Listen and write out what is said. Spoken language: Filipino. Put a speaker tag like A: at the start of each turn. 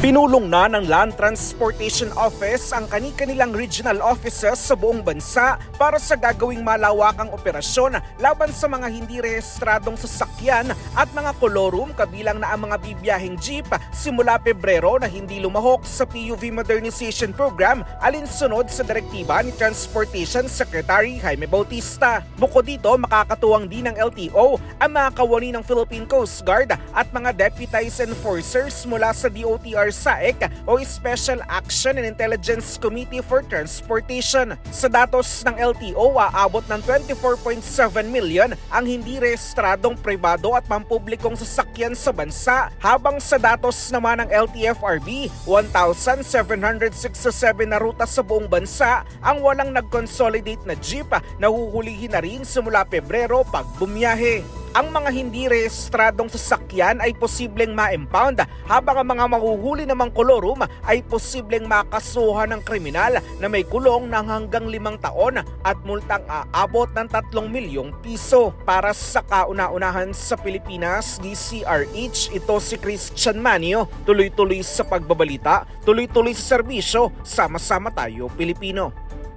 A: Pinulong na ng Land Transportation Office ang kani-kanilang regional offices sa buong bansa para sa gagawing malawakang operasyon laban sa mga hindi rehistradong sasakyan at mga kolorum kabilang na ang mga bibiyaheng jeep simula Pebrero na hindi lumahok sa PUV Modernization Program alinsunod sa direktiba ni Transportation Secretary Jaime Bautista. Bukod dito, makakatuwang din ng LTO ang mga kawani ng Philippine Coast Guard at mga deputized enforcers mula sa DOTR SAEC o Special Action and Intelligence Committee for Transportation. Sa datos ng LTO, aabot ng 24.7 million ang hindi rehistradong pribado at pampublikong sasakyan sa bansa habang sa datos naman ng LTFRB, 1,767 na ruta sa buong bansa ang walang nag-consolidate na jeep na huhulihin na rin simula Pebrero pag bumiyahe. Ang mga hindi rehistradong sasakyan ay posibleng ma-impound habang ang mga mahuhuli namang kolorum ay posibleng makasuhan ng kriminal na may kulong ng hanggang limang taon at multang aabot ng 3 milyong piso. Para sa kauna-unahan sa Pilipinas, DCRH, ito si Christian Manio. Tuloy-tuloy sa pagbabalita, tuloy-tuloy sa serbisyo, sama-sama tayo Pilipino.